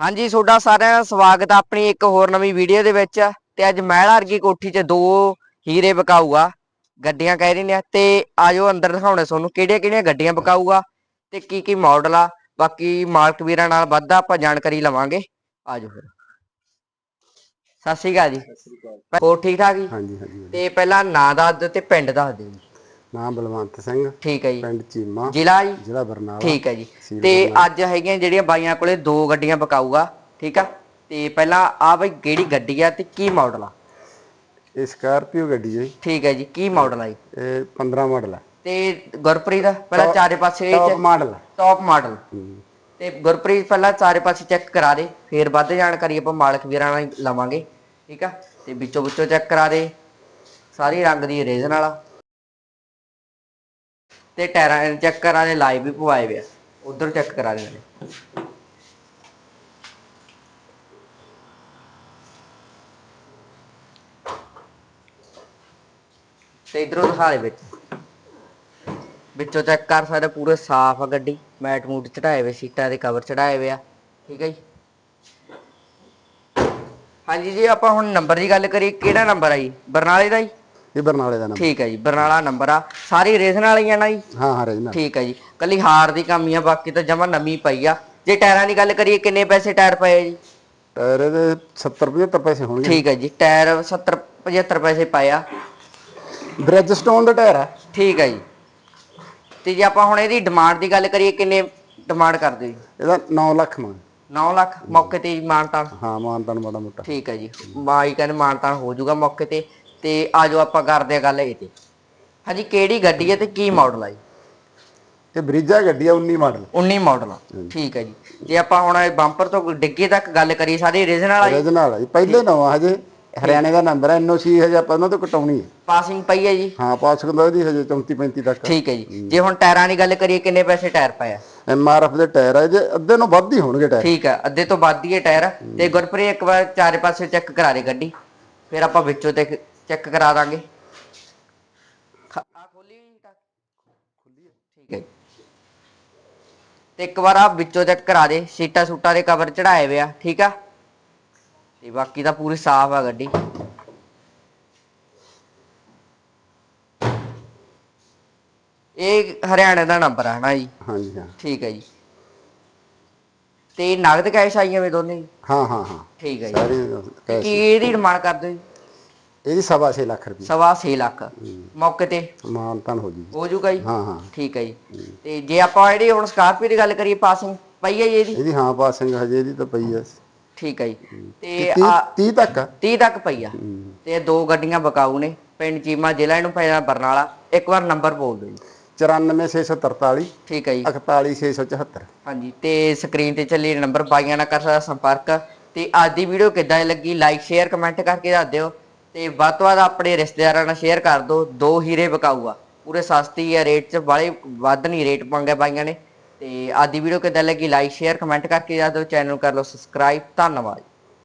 ਹਾਂਜੀ ਤੁਹਾਡਾ ਸਾਰਿਆਂ ਦਾ ਸਵਾਗਤ ਆ ਆਪਣੀ ਇੱਕ ਹੋਰ ਨਵੀਂ ਵੀਡੀਓ ਦੇ ਵਿੱਚ ਤੇ ਅੱਜ ਮਹਿਲਾ ਵਰਗੀ ਕੋਠੀ 'ਚ ਦੋ ਹੀਰੇ ਵਿਕਾਊਗਾ ਗੱਡੀਆਂ ਕਹਿ ਰਹੇ ਨੇ ਤੇ ਆਜੋ ਅੰਦਰ ਦਿਖਾਉਣੇ ਤੁਹਾਨੂੰ ਕਿਹੜੀਆਂ ਕਿਹੜੀਆਂ ਗੱਡੀਆਂ ਵਿਕਾਊਗਾ ਤੇ ਕੀ ਕੀ ਮਾਡਲ ਆ ਬਾਕੀ ਮਾਲਕ ਵੀਰਾਂ ਨਾਲ ਵੱਧ ਆਪਾਂ ਜਾਣਕਾਰੀ ਲਵਾਂਗੇ। ਆਜੋ ਫਿਰ। ਸਤਿ ਸ਼੍ਰੀ ਅਕਾਲ ਜੀ। ਹੋਰ ਠੀਕ ਠਾਕ ਜੀ ਹਾਂਜੀ ਹਾਂਜੀ। ਤੇ ਪਹਿਲਾਂ ਨਾਂ ਦੱਸ ਦਿਓ ਤੇ ਪਿੰਡ ਦੱਸ ਦਿਓ ਜੀ। ਨਾਮ ਬਲਵੰਤ ਸਿੰਘ ਠੀਕ ਹੈ ਜੀ। ਪਿੰਡ ਚੀਮਾ ਜ਼ਿਲ੍ਹਾ ਜੀ? ਜ਼ਿਲ੍ਹਾ ਬਰਨਾਲਾ। ਠੀਕ ਹੈ ਜੀ। ਤੇ ਅੱਜ ਹੈਗੀਆਂ ਜਿਹੜੀਆਂ ਬਾਈਆਂ ਕੋਲੇ ਦੋ ਗੱਡੀਆਂ ਬਕਾਊਗਾ ਠੀਕ ਆ? ਤੇ ਪਹਿਲਾਂ ਆ ਬਈ ਕਿਹੜੀ ਗੱਡੀ ਆ ਤੇ ਕੀ ਮਾਡਲ ਆ? ਇਹ ਸਕਾਰਪੀਓ ਗੱਡੀ ਹੈ ਜੀ। ਠੀਕ ਹੈ ਜੀ ਕੀ ਮਾਡਲ ਆ ਜੀ ਇਹ 15 ਮਾਡਲ ਹੈ ਤੇ ਗੁਰਪ੍ਰੀਤ ਦਾ ਪਹਿਲਾਂ ਚਾਰੇ ਪਾਸੇ ਟੌਪ ਮਾਡਲ ਟੌਪ ਮਾਡਲ। ਤੇ ਗੁਰਪ੍ਰੀਤ ਪਹਿਲਾਂ ਚਾਰੇ ਪਾਸੇ ਚੈੱਕ ਕਰਾ ਦੇ ਫੇਰ ਵੱਧ ਜਾਣਕਾਰੀ ਆਪਾਂ ਮਾਲਕ ਵੀਰਾਂ ਨਾਲ ਲਵਾਂਗੇ ਠੀਕ ਆ? ਤੇ ਵਿੱਚੋਂ ਵਿੱਚੋਂ ਚੈੱਕ ਕਰਾ ਦੇ ਸਾਰੀ ਰੰਗ ਦੀ ਰੇਜ਼ਨ ਵਾਲਾ। ਤੇ ਟਾਇਰਾਂ ਚੈੱਕ ਕਰਾ ਦੇ ਲਾਈਵ ਵੀ ਪਵਾਏ ਵੇ ਆ। ਉਧਰ ਚੈੱਕ ਕਰਾ ਦੇ ਨਾਲੇ ਤੇ ਇਧਰੋਂ ਦਿਖਾ ਦੇ ਵਿੱਚ। ਵਿੱਚੋਂ ਚੈੱਕ ਕਰ ਸਕਦੇ ਪੂਰੇ ਸਾਫ਼ ਆ ਗੱਡੀ। ਮੈਟ ਮੂਟ ਚੜਾਏ ਵੇ, ਸੀਟਾਂ ਦੇ ਕਵਰ ਚੜਾਏ ਵੇ ਆ। ਠੀਕ ਹੈ ਜੀ? ਹਾਂਜੀ ਜੀ, ਆਪਾਂ ਹੁਣ ਨੰਬਰ ਦੀ ਗੱਲ ਕਰੀਏ, ਕਿਹੜਾ ਨੰਬਰ ਆ ਜੀ? ਬਰਨਾਲੇ ਦਾ ਜੀ? ਇਹ ਬਰਨਾਲੇ ਦਾ ਨਾਮ ਠੀਕ ਹੈ ਜੀ ਬਰਨਾਲਾ ਨੰਬਰ ਆ। ਸਾਰੀ ਰੇਜ਼ਨ ਵਾਲੀ ਆ ਨਾ ਜੀ? ਹਾਂ ਹਾਂ ਰਜਨਾ ਠੀਕ ਹੈ ਜੀ। ਕੱਲੀ ਹਾਰ ਦੀ ਕਮੀ ਆ ਬਾਕੀ ਤਾਂ ਜਮਾ ਨਵੀਂ ਪਈ ਆ। ਜੇ ਟਾਇਰਾਂ ਦੀ ਗੱਲ ਕਰੀਏ ਕਿੰਨੇ ਪੈਸੇ ਟਾਇਰ ਪਏ ਆ ਜੀ? ਟਾਇਰ ਇਹਦੇ 70 75 ਪੈਸੇ ਹੋਣਗੇ। ਠੀਕ ਹੈ ਜੀ ਟਾਇਰ 70 75 ਪੈਸੇ ਪਏ ਆ। ਬ੍ਰਿਜ ਸਟੋਨ ਦਾ ਟਾਇਰ ਹੈ। ਠੀਕ ਹੈ ਜੀ। ਤੇ ਜੇ ਆਪਾਂ ਹੁਣ ਇਹਦੀ ਡਿਮਾਂਡ ਦੀ ਗੱਲ ਕਰੀਏ ਕਿੰਨੇ ਡਿਮਾਂਡ ਕਰਦੇ ਜੀ? ਇਹਦਾ 9 ਲੱਖ ਮੰਗ। 9 ਲੱਖ ਮੌਕੇ ਤੇ ਹੀ ਮਾਨਤਾਨ। ਹਾਂ ਮਾਨਤਾਨ ਮਾੜਾ ਮੋਟਾ। ਠੀਕ ਹੈ ਜੀ। ਮਾਈ ਕਹਿੰਦੇ ਮਾਨਤਾਨ ਹੋ ਜਾਊਗਾ ਮੌਕੇ ਤੇ। ਤੇ ਆਜੋ ਆਪਾਂ ਕਰਦੇ ਆ ਗੱਲ ਇਹ ਤੇ। ਹਾਂਜੀ ਕਿਹੜੀ ਗੱਡੀ ਹੈ ਤੇ ਕੀ ਮਾਡਲ ਆ ਜੀ? ਇਹ ਬ੍ਰਿਜਾ ਗੱਡੀ ਹੈ 19 ਮਾਡਲ 19 ਮਾਡਲ ਆ। ਠੀਕ ਹੈ ਜੀ। ਜੇ ਆਪਾਂ ਹੁਣ ਬੰਪਰ ਤੋਂ ਡਿੱਗੇ ਤੱਕ ਗੱਲ ਕਰੀਏ ਸਾਰੇ ਰੀਜਨ ਵਾਲਾ ਜੀ? ਰਜਨਾ ਵਾਲਾ ਜੀ। ਪਹਿਲੇ ਨਵਾਂ ਹਜੇ ਹਰਿਆਣੇ ਦਾ ਨੰਬਰ ਹੈ ਐਨਓਸੀ ਹਜੇ ਆਪਾਂ ਉਹਨਾਂ ਤੋਂ ਕਟਾਉਣੀ ਹੈ। ਪਾਸਿੰਗ ਪਈ ਹੈ ਜੀ? ਹਾਂ ਪਾਸ ਹੁੰਦਾ ਉਹਦੀ ਹਜੇ 34 35 ਤੱਕ। ਠੀਕ ਹੈ ਜੀ। ਜੇ ਹੁਣ ਟਾਇਰਾਂ ਦੀ ਗੱਲ ਕਰੀਏ ਕਿੰਨੇ ਪੈਸੇ ਟਾਇਰ ਪਏ ਆ? ਐਮਆਰਐਫ ਦੇ ਟਾਇਰ ਹੈ ਜੇ ਅੱਧੇ ਨੂੰ ਵੱਧ ਹੀ ਹੋਣਗੇ ਟਾਇਰ। ਠੀਕ ਹੈ ਅੱਧੇ ਤੋਂ ਵੱਧ ਹੀ ਹੈ ਟਾਇਰ। ਤੇ ਗੁਰਪ੍ਰੀਤ ਇੱਕ ਵਾਰ ਚਾਰੇ ਪਾਸੇ ਚੈੱਕ ਕਰਾ ਦੇ ਗੱਡੀ। ਫਿਰ ਆਪਾਂ ਵਿੱਚੋਂ ਤੇ ਚੈੱਕ ਕਰਾ ਦਾਂਗੇ। ਖ- ਆ ਖੋਲੀ ਖੁੱਲੀ ਹੈ ਠੀਕ ਹੈ ਜੀ। ਤੇ ਇੱਕ ਵਾਰ ਆ ਵਿੱਚੋਂ ਚੈੱਕ ਕਰਾ ਦੇ। ਸੀਟਾਂ ਸੂਟਾਂ ਦੇ ਕਵਰ ਚੜਾਏ ਹੋਏ ਆ। ਠੀਕ ਆ? ਤੇ ਬਾਕੀ ਤਾਂ ਪੂਰੀ ਸਾਫ਼ ਆ ਗੱਡੀ। ਇਹ ਹਰਿਆਣੇ ਦਾ ਨੰਬਰ ਆ ਹਨਾ ਜੀ? ਹਾਂਜੀ ਹਾਂ। ਠੀਕ ਹੈ ਜੀ। ਤੇ ਨਗਦ ਕੈਸ਼ ਆਈਆਂ ਵੇ ਦੋਨੇ ਜੀ? ਹਾਂ ਹਾਂ ਹਾਂ। ਠੀਕ ਹੈ ਜੀ। ਸਾਰੇ ਕੈਸ਼ ਕੀ ਇਹਦੀ ਡਿਮਾਂਡ ਕਰਦੇ ਹੋ ਜੀ? ਇਹਦੀ ਸਵਾ ਛੇ ਲੱਖ ਰੁਪਏ ਸਵਾ ਛੇ ਲੱਖ। ਮੌਕੇ ਤੇ? ਮਾਨਤਾਨ ਹੋ ਜੀ ਹੋ ਜੂਗਾ ਜੀ? ਹਾਂ ਹਾਂ। ਠੀਕ ਹੈ ਜੀ। ਤੇ ਜੇ ਆਪਾਂ ਜਿਹੜੀ ਹੁਣ ਸਕਾਰਪੀਓ ਦੀ ਗੱਲ ਕਰੀਏ ਪਾਸਿੰਗ ਪਈ ਹੈ ਜੀ ਇਹਦੀ? ਇਹਦੀ ਹਾਂ ਪਾਸਿੰਗ ਹਜੇ ਇਹਦੀ ਤਾਂ ਪਈ ਆ ਠੀਕ ਹੈ ਜੀ। ਤੇ 30 ਆ 30 ਤੱਕ ਆ। 30 ਤੱਕ ਪਈ ਆ। ਤੇ ਇਹ ਦੋ ਗੱਡੀਆਂ ਬਕਾਊ ਨੇ। ਪਿੰਡ ਚੀਮਾ ਜ਼ਿਲ੍ਹਾ ਇਹਨੂੰ ਪੈਣਾ ਬਰਨਾਲਾ। ਇੱਕ ਵਾਰ ਨੰਬਰ ਬੋਲ ਦਿਓ ਜੀ। 94643 ਠੀਕ ਹੈ ਜੀ। 41674 ਹਾਂਜੀ। ਤੇ ਸਕਰੀਨ ਤੇ ਚੱਲੀ ਨੰਬਰ ਬਾਈਆਂ ਨਾਲ ਕਰ ਸਕਦਾ ਸੰਪਰਕ। ਤੇ ਅੱਜ ਦੀ ਵੀਡੀਓ ਕਿੱਦਾਂ ਲੱਗੀ? ਲਾਈਕ ਸ਼ੇਅਰ ਕਮੈਂਟ ਕਰਕੇ ਦੱਸ ਦਿਓ। ਤੇ ਵੱਧ ਤੋਂ ਵੱਧ ਆਪਣੇ ਰਿਸ਼ਤੇਦਾਰਾਂ ਨਾਲ ਸ਼ੇਅਰ ਕਰ ਦਿਓ, ਦੋ ਹੀਰੇ ਵਿਕਾਊਗਾ। ਪੂਰੇ ਸਸਤੀ ਆ ਰੇਟ 'ਚ ਬਾਲੇ ਵੱਧ ਨਹੀਂ ਰੇਟ ਮੰਗਿਆ ਪਾਈਆਂ ਨੇ। ਤੇ ਅੱਜ ਦੀ ਵੀਡੀਓ ਕਿੱਦਾਂ ਲੱਗੀ? ਲਾਈਕ ਸ਼ੇਅਰ ਕਮੈਂਟ ਕਰਕੇ ਦੱਸ ਦਿਓ ਚੈਨਲ ਨੂੰ ਕਰ ਲਓ ਸਬਸਕ੍ਰਾਈਬ ਧੰਨਵਾਦ।